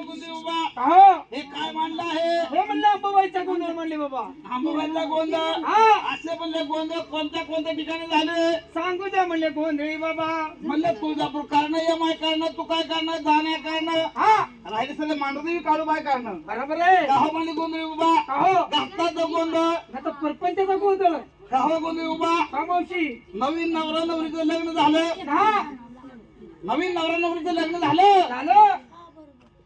हे. काय मांडलं आहे? हे म्हणलं अंबाबाईचा गोंधळ म्हणले बाबा. आंबोबाईचा गोंधळ हा. असे म्हणले गोंधळ कोणत्या कोणत्या ठिकाणी झाले? सांगू द्या म्हणले गोंधळी बाबा. म्हणलं तुळजापूर कारण एम आय कारण तू काय कारण जाण्या कारण हा. राहिले सगळे मांडवी काढू बाय कारण बरोबर आहे. गाव म्हणले गोंधळी बाबा? हो घाताचा गोंधळ आता गोंधळ नवीन नवरा नवरीचं लग्न झालं. नवीन नवरा नवरीचं लग्न झालं. झालं.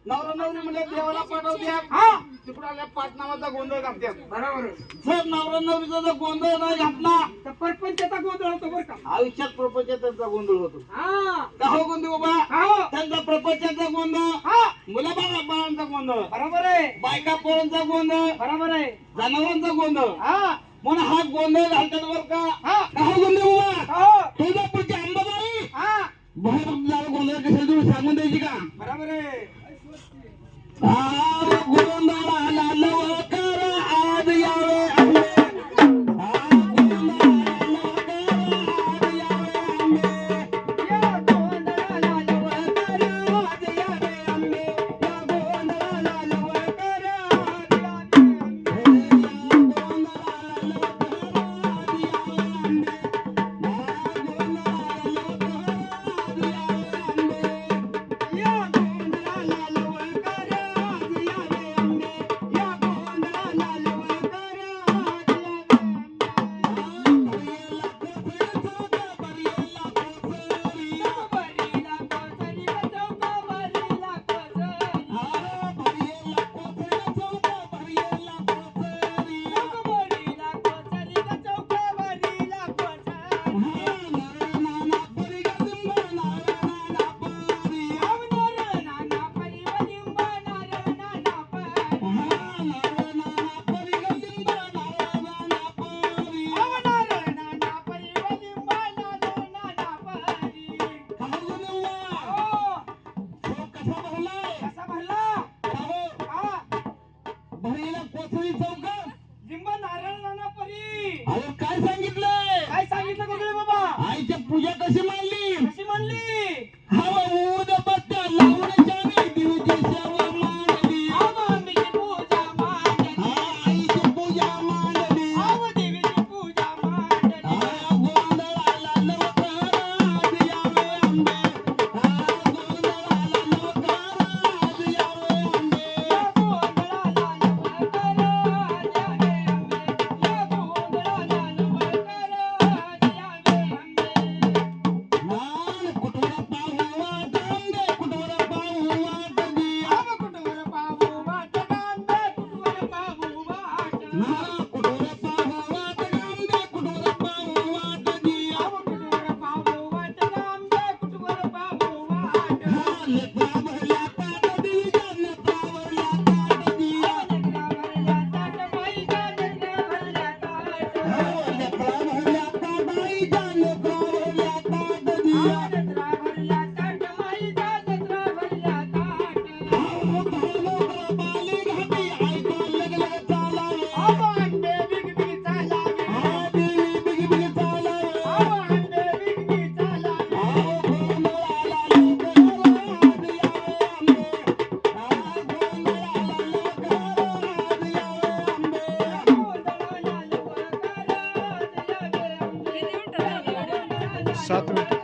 नवरा नवरी म्हणजे देवाला पाठवत्या हा. तिकडे आल्या पाच नावाचा गोंधळ घालत्यात बरोबर. जर नवरा नवरीचा जर गोंधळ नाही घातला तर परपंचाचा गोंधळ होतो बरं का. आयुष्यात प्रपंचाचा गोंधळ होतो. हा. काहो गोंधळ उभा काहो त्यांचा प्रपंचाचा गोंधळ हा. मुला बाळा बाळांचा गोंधळ बरोबर आहे. बायका पोरांचा गोंधळ बरोबर आहे. जनावरांचा गोंधळ. हा. म्हणून हा गोंधळ घालतात बर का? हा. काहो गोंधळ उभा काहो तुळजापूरची अंबाबाई हा. गोंधळ कशाला तुम्ही सांगून द्यायची का? बरोबर आहे. Ah! Sato.